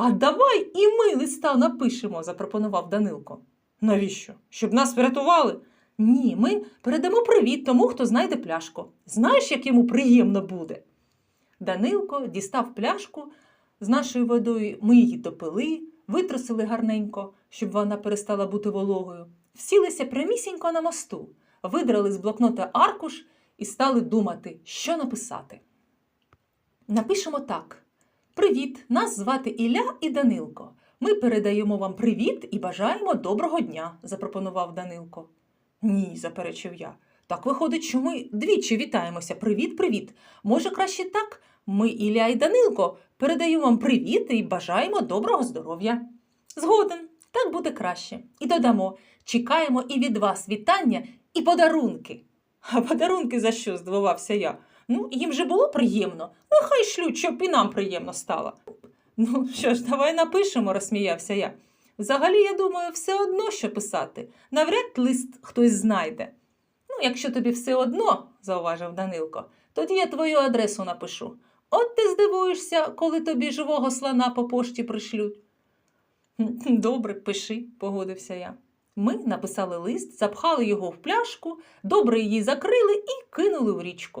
А давай і ми листа напишемо, запропонував Данилко. Навіщо? Щоб нас врятували? Ні, ми передамо привіт тому, хто знайде пляшку. Знаєш, як йому приємно буде? Данилко дістав пляшку з нашою водою, ми її допили, витрусили гарненько, щоб вона перестала бути вологою, всілися прямісінько на мосту, видрали з блокнота аркуш і стали думати, що написати. Напишемо так: Привіт! Нас звати Ілля і Данилко. Ми передаємо вам привіт і бажаємо доброго дня, запропонував Данилко. Ні, заперечив я. Так виходить, що ми двічі вітаємося. Привіт, привіт. Може, краще так? Ми, Ілля і Данилко, передаємо вам привіт і бажаємо доброго здоров'я. Згоден, так буде краще. І додамо: чекаємо і від вас вітання і подарунки. А подарунки за що? здивувався я. Ну, їм же було приємно. Нехай шлють, щоб і нам приємно стало. Ну, що ж, давай напишемо, розсміявся я. Взагалі, я думаю, все одно, що писати. Навряд лист хтось знайде. Ну, якщо тобі все одно, зауважив Данилко, тоді я твою адресу напишу. От ти здивуєшся, коли тобі живого слона по пошті пришлють. Добре, пиши, погодився я. Ми написали лист, запхали його в пляшку, добре її закрили і кинули в річку.